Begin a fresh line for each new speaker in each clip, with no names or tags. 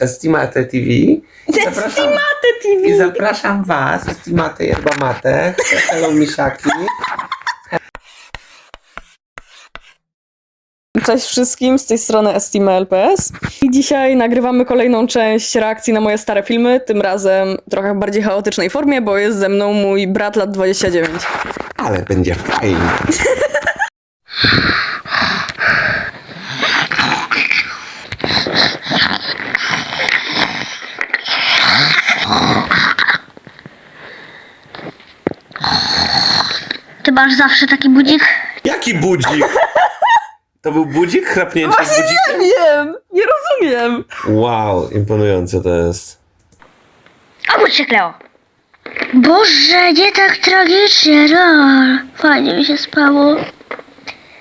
Estimate TV.
Estimate TV!
I zapraszam Was, Estimate Yerba Mate. Hello Misiaki.
Cześć wszystkim, z tej strony Estima LPS. I dzisiaj nagrywamy kolejną część reakcji na moje stare filmy, tym razem trochę w bardziej chaotycznej formie, bo jest ze mną mój brat lat 29.
Ale będzie fajnie.
Masz zawsze taki budzik?
Jaki budzik? To był budzik? Chrapnięcie z
Właśnie
budzikiem?
nie wiem, nie rozumiem.
Wow, imponujące to jest.
Obudź się, Kleo! Boże, nie tak tragicznie, rol. Fajnie mi się spało.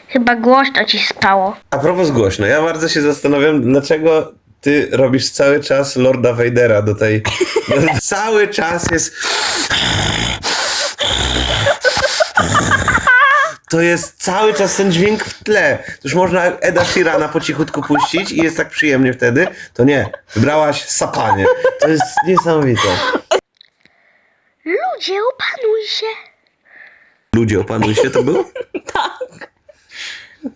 Chyba głośno ci spało.
A propos głośno, ja bardzo się zastanawiam, dlaczego ty robisz cały czas Lorda Vadera do tej... cały czas jest... To jest cały czas ten dźwięk w tle. To już można Eda Sheerana po cichutku puścić i jest tak przyjemnie wtedy. To nie, wybrałaś sapanie. To jest niesamowite.
Ludzie, opanuj się.
Ludzie, opanuj się, to był?
Tak.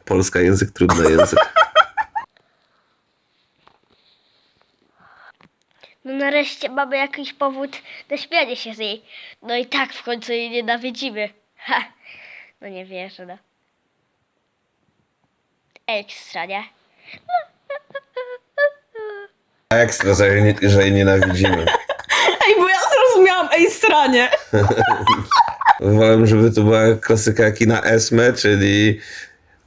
Polska język, trudny język.
No nareszcie mamy jakiś powód na śmianie się z niej. No i tak w końcu jej nienawidzimy. Ha! No nie wierzę, no. Ekstra, nie?
Ekstra, że jej, nie- że jej nienawidzimy.
Ej, bo ja zrozumiałam, ej, stranie.
Wolę, żeby to była klasyka kina Esme, czyli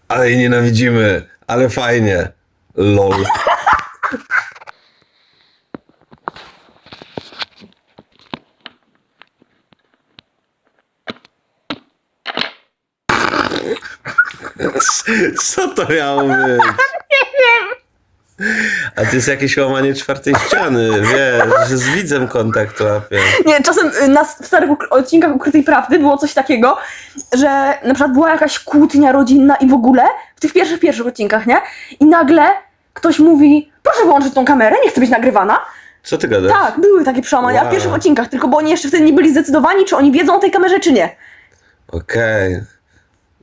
ale jej nienawidzimy, ale fajnie. LOL. Co to miało być? A to jest jakieś łamanie czwartej ściany, wiesz, że z widzem kontakt łapie.
Nie, czasem na w starych odcinkach Ukrytej Prawdy było coś takiego, że na przykład była jakaś kłótnia rodzinna i w ogóle, w tych pierwszych, pierwszych odcinkach, nie? I nagle ktoś mówi, proszę wyłączyć tą kamerę, nie chcę być nagrywana.
Co ty gadasz?
Tak, były takie przełamania
Wow.
w pierwszych odcinkach, tylko bo oni jeszcze wtedy nie byli zdecydowani, czy oni wiedzą o tej kamerze, czy nie.
Okej.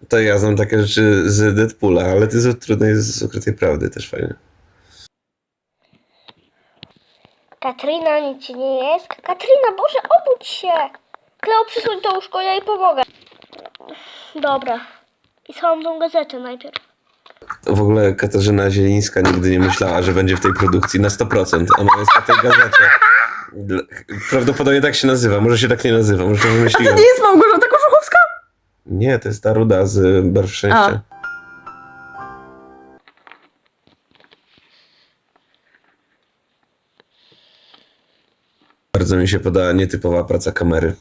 To ja znam takie rzeczy z Deadpoola, ale ty z trudnej z ukrytej prawdy też fajnie.
Katrina, nic ci nie jest? Katrina, Boże, obudź się! Kleo, przysuń to łóżko, ja jej pomogę. Dobra. I całą tą gazetę najpierw.
W ogóle Katarzyna Zielińska nigdy nie myślała, że będzie w tej produkcji na 100%. Ona jest na tej gazecie. Dla- Prawdopodobnie tak się nazywa, może się tak nie nazywa, może to
To
wymyśliłem.
nie jest Małgorzata?
Nie, to jest ta ruda z Barw Szczęścia. Bardzo mi się podoba nietypowa praca kamery.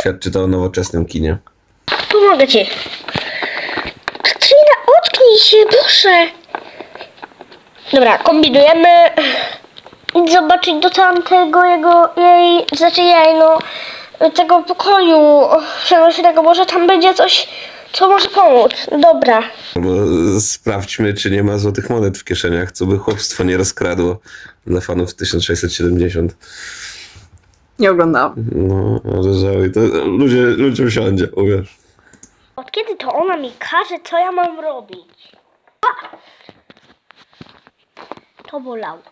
Świadczy to o nowoczesnym kinie.
Pomogę ci. Katrina, otknij się, Boże! Dobra, kombinujemy. Zobaczyć do tamtego jego, jej, znaczy jej, no, tego pokoju przenośnego. Może tam będzie coś, co może pomóc. Dobra.
Bo sprawdźmy, czy nie ma złotych monet w kieszeniach, co by chłopstwo nie rozkradło dla fanów 1670.
Nie oglądałam.
No, ale żałuj, to ludzie, ludziom siądzie, uwierz.
Od kiedy to ona mi każe, co ja mam robić? A! To bolało.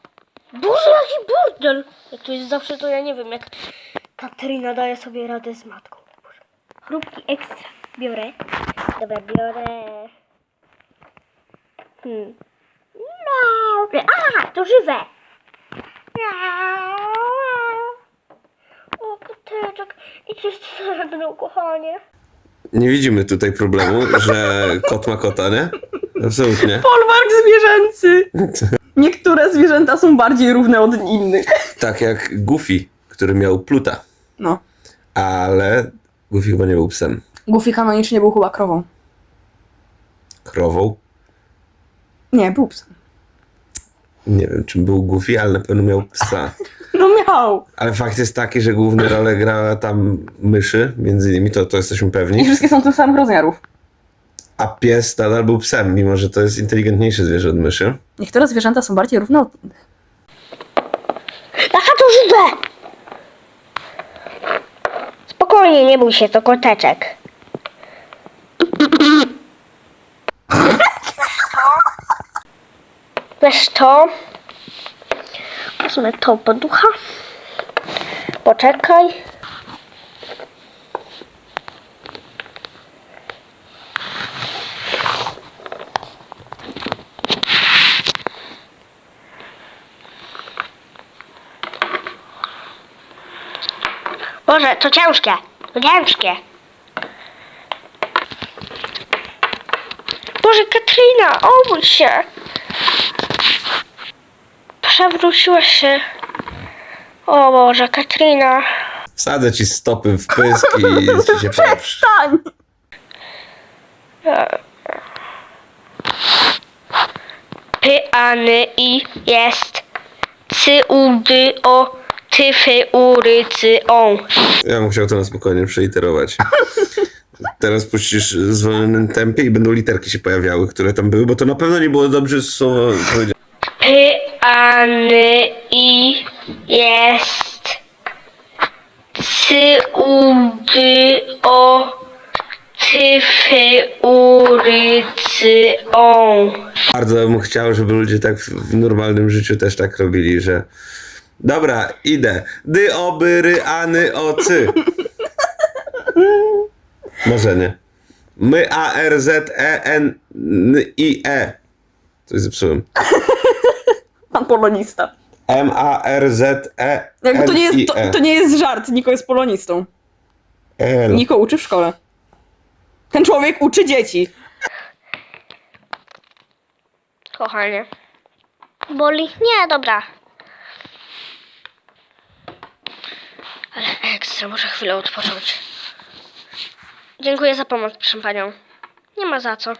Boże, jaki burdel! Jak to jest zawsze, to ja nie wiem, jak Katarina daje sobie radę z matką. Chrupki ekstra. Biorę. Dobra, biorę. Hmm. No. A, to żywe! O, koteczek. Jeszcze ze mną, kochanie.
Nie widzimy tutaj problemu, że kot ma kota, nie? Absolutnie.
Folwark zwierzęcy! Niektóre zwierzęta są bardziej równe od innych.
Tak jak Goofy, który miał pluta,
No.
ale Goofy chyba nie był psem.
Goofy kanonicznie był chyba krową.
Krową.
Nie, był psem.
Nie wiem, czym był Goofy, ale na pewno miał psa.
No miał.
Ale fakt jest taki, że główne role grała tam myszy, między innymi, to, to jesteśmy
I
pewni.
wszystkie są tych samych rozmiarów.
A pies nadal był psem, mimo że to jest inteligentniejsze zwierzę od myszy.
Niektóre zwierzęta są bardziej równe od innych.
to żywe! Spokojnie, nie bój się, to koteczek. Weź to. Wezmę to poducha. Poczekaj. Boże, to ciężkie. Ciężkie. Boże, Katrina, obudź się. Przewróciła się. O Boże, Katrina.
Wsadzę ci stopy w pysk i ci się poprzy.
Przestań!
Pyany i jest. Cy u dy o ty fy u ry cy on.
Ja bym chciał to na spokojnie przeliterować. Teraz puścisz w zwolnionym tempie i będą literki się pojawiały, które tam były, bo to na pewno nie było dobrze słowo powiedziane.
Pyany i jest. Cy u dy o ty fy u ry cy on.
Bardzo bym chciał, żeby ludzie tak w, w normalnym życiu też tak robili, że dobra, idę. Dy, oby, ry, any, ocy. Może nie. My, a, r, z, e, n, n, i, e. Coś zepsułem.
Pan polonista.
M, a, r, z, e,
Jakby to
n,
nie
i,
jest, to,
e.
to nie jest żart, Niko jest polonistą.
Elo.
Niko uczy w szkole. Ten człowiek uczy dzieci.
Kochanie. Boli? Nie, dobra. Ale muszę chwilę odpocząć. Dziękuję za pomoc, proszę panią. Nie ma za co.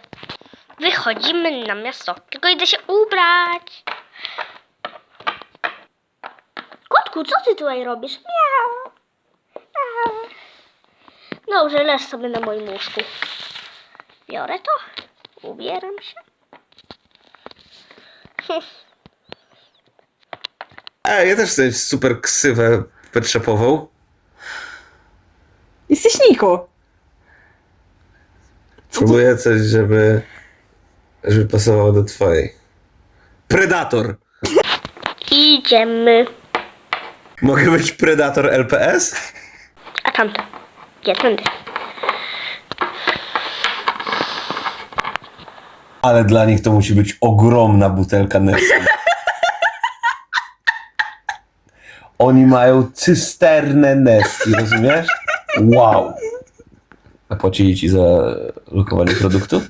Wychodzimy na miasto. Tylko idę się ubrać. Kotku, co ty tutaj robisz? Miau. Dobrze, leż sobie na moim łóżku. Biorę to. Ubieram się.
E, ja też mieć super ksywę petrzepową.
Jesteś Niko.
Próbuję coś, żeby, żeby pasowało do twojej. Predator.
Idziemy.
Mogę być Predator LPS?
A tamto. Gdzie tędy?
Ale dla nich to musi być ogromna butelka Nestle. Oni mają cysternę Nestle, rozumiesz? Wow. A płacili ci za lokowanie produktu?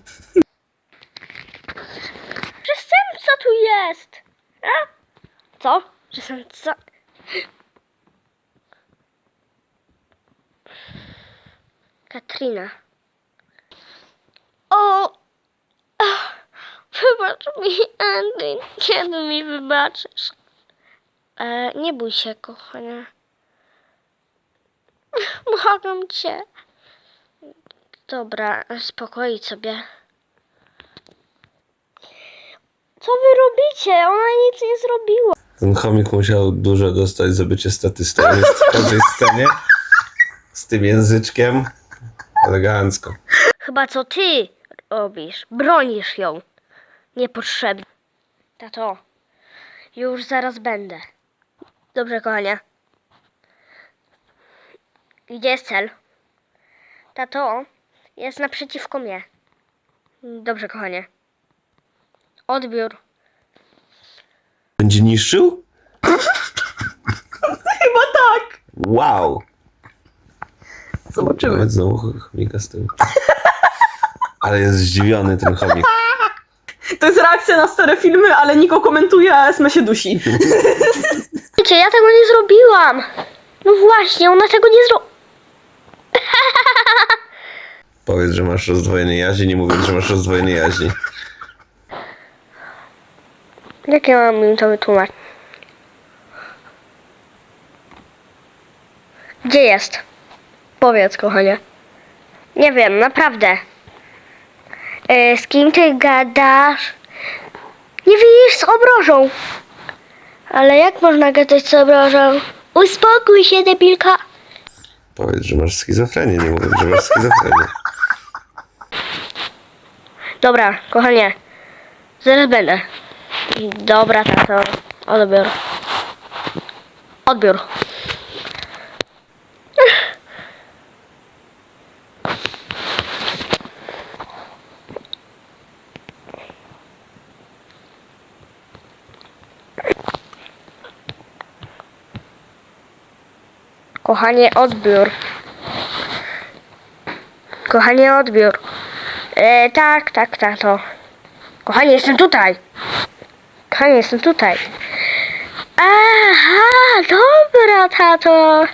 Przestępca tu jest! A? Co? Przestępca? Katrina. O! Wybacz mi, Andy. Kiedy mi wybaczysz? E, nie bój się, kochanie. Błagam cię. Dobra, spokoić sobie. Co wy robicie? Ona nic nie zrobiła.
Ten chomik musiał dużo dostać za bycie statystą. Jest w każdej scenie z tym języczkiem. Elegancko.
Chyba co ty robisz? Bronisz ją. Niepotrzebnie. Tato, już zaraz będę. Dobrze, kochanie. Gdzie jest cel? Tato, jest naprzeciwko mnie. Dobrze, kochanie. Odbiór.
Będzie niszczył?
Chyba tak.
Wow.
Zobaczymy.
Nawet znowu chomika z tyłu. Ale jest zdziwiony ten chomik.
To jest reakcja na stare filmy, ale Niko komentuje, a Esme się dusi.
Wiecie, ja tego nie zrobiłam. No właśnie, ona tego nie zro...
Powiedz, że masz rozdwojenie jaźni, nie mówiąc, że masz rozdwojenie jaźni.
Jak ja mam im to wytłumaczyć? Gdzie jest? Powiedz, kochanie. Nie wiem, naprawdę. E, z kim ty gadasz? Nie widzisz z obrożą. Ale jak można gadać z obrażą? Uspokój się, debilka.
Powiedz, że masz schizofrenię, nie mówię, że masz schizofrenię.
Dobra, kochanie. Zaraz będę. Dobra, tato. Odbiór. Odbiór. Kochanie, odbiór. Kochanie, odbiór. E, tak, tak, tato. Kochanie, jestem tutaj. Kochanie, jestem tutaj. Aha, dobra, tato.